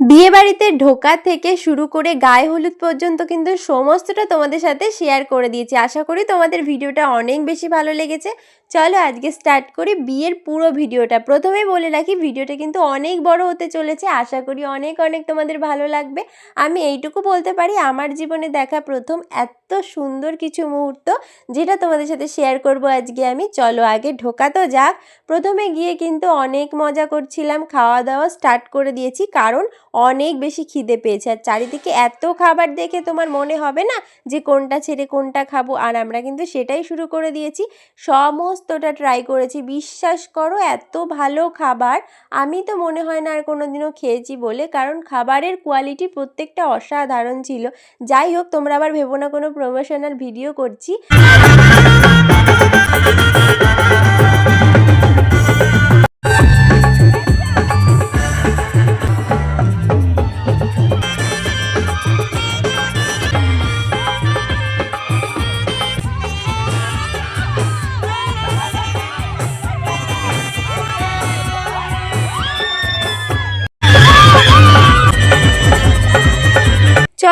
বিয়েবাড়িতে ঢোকা থেকে শুরু করে গায়ে হলুদ পর্যন্ত কিন্তু সমস্তটা তোমাদের সাথে শেয়ার করে দিয়েছি। আশা করি তোমাদের ভিডিওটা অনেক বেশি ভালো লেগেছে। চলো আজকে স্টার্ট করি বিয়ের পুরো ভিডিওটা। প্রথমেই বলে রাখি, ভিডিওটা কিন্তু অনেক বড় হতে চলেছে। আশা করি অনেক অনেক তোমাদের ভালো লাগবে। আমি এইটুকু বলতে পারি, আমার জীবনে দেখা প্রথম এত সুন্দর কিছু মুহূর্ত যেটা তোমাদের সাথে শেয়ার করব আজকে আমি। চলো আগে ঢোকা তো যাক। প্রথমে গিয়ে কিন্তু অনেক মজা করছিলাম, খাওয়া দাওয়া স্টার্ট করে দিয়েছি। কারণ অনেক বেশি খিদে পেয়েছে। আর চারিদিকে এত খাবার দেখে তোমার মনে হবে না যে কোনটা ছেড়ে কোনটা খাব। আর আমরা কিন্তু সেটাই শুরু করে দিয়েছি। সমস্তটা ট্রাই করেছি। বিশ্বাস করো, এত ভালো খাবার আমি তো মনে হয় না আর কোনো দিনও খেয়েছি বলে। কারণ খাবারের কোয়ালিটি প্রত্যেকটা অসাধারণ ছিল। যাই হোক, তোমরা আবার ভেবো না কোনো প্রমোশনাল ভিডিও করছি।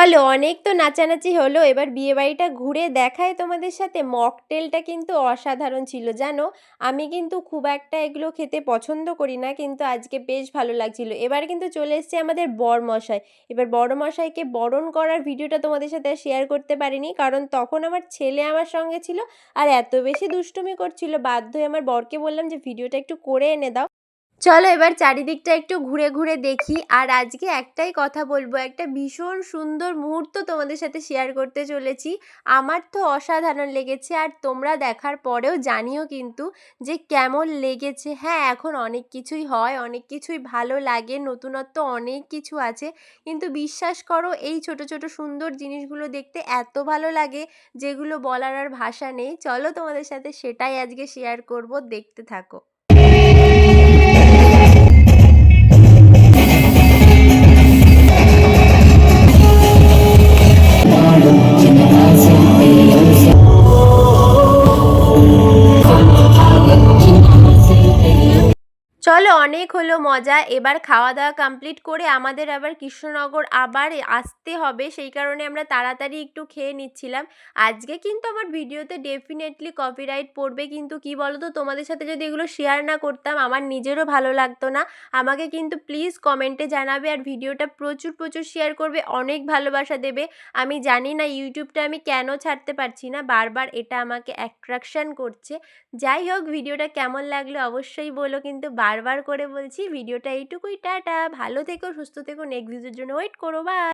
চলো অনেক তো নাচানাচি হলো। এবার বিয়েবাড়িটা ঘুরে দেখায় তোমাদের সাথে। মকটেলটা কিন্তু অসাধারণ ছিল, জানো? আমি কিন্তু খুব একটা এগুলো খেতে পছন্দ করি না, কিন্তু আজকে বেশ ভালো লাগছিল। এবার কিন্তু চলে এসছে আমাদের বর মশাই এবার বড় মশাইকে বরণ করার ভিডিওটা তোমাদের সাথে শেয়ার করতে পারিনি, কারণ তখন আমার ছেলে আমার সঙ্গে ছিল আর এত বেশি দুষ্টুমি করছিল। বাধ্য হয়ে আমার বরকে বললাম যে, ভিডিওটা একটু করে এনে দাও। চলো এবার চারিদিকটা একটু ঘুরে ঘুরে দেখি। আর আজকে একটাই কথা বলব, একটা ভীষণ সুন্দর মুহূর্ত তোমাদের সাথে শেয়ার করতে চলেছি। আমার তো অসাধারণ লেগেছে আর তোমরা দেখার পরেও জানিও কিন্তু যে কেমন লেগেছে। হ্যাঁ এখন অনেক কিছুই হয়, অনেক কিছুই ভালো লাগে, নতুনত্ব অনেক কিছু আছে। কিন্তু বিশ্বাস করো, এই ছোট ছোট সুন্দর জিনিসগুলো দেখতে এত ভালো লাগে যেগুলো বলার আর ভাষা নেই। চলো তোমাদের সাথে সেটাই আজকে শেয়ার করব, দেখতে থাকো। চলো অনেক হলো মজা। এবার খাওয়া দাওয়া কমপ্লিট করে আমাদের আবার কৃষ্ণনগর আবার আসতে হবে। সেই কারণে আমরা তাড়াতাড়ি একটু খেয়ে নিচ্ছিলাম। আজকে কিন্তু আমার ভিডিওতে ডেফিনেটলি কপিরাইট পড়বে। কিন্তু কি বলো তো তোমাদের সাথে যদি এগুলো শেয়ার না করতাম, আমার নিজেরও ভালো লাগতো না। আমাকে কিন্তু প্লিজ কমেন্টে জানাবে আর ভিডিওটা প্রচুর প্রচুর শেয়ার করবে। অনেক ভালোবাসা দেবে। আমি জানি না ইউটিউবটা আমি কেন ছাড়তে পারছি না। বারবার এটা আমাকে অ্যাট্রাকশান করছে। যাই হোক, ভিডিওটা কেমন লাগল অবশ্যই বলো। কিন্তু বারবার করে বলছি। ভিডিওটা এইটুকুই, টাটা। ভালো থেকো, সুস্থ থেকো নেক্সট ভিডিওর জন্য ওয়েট করো বা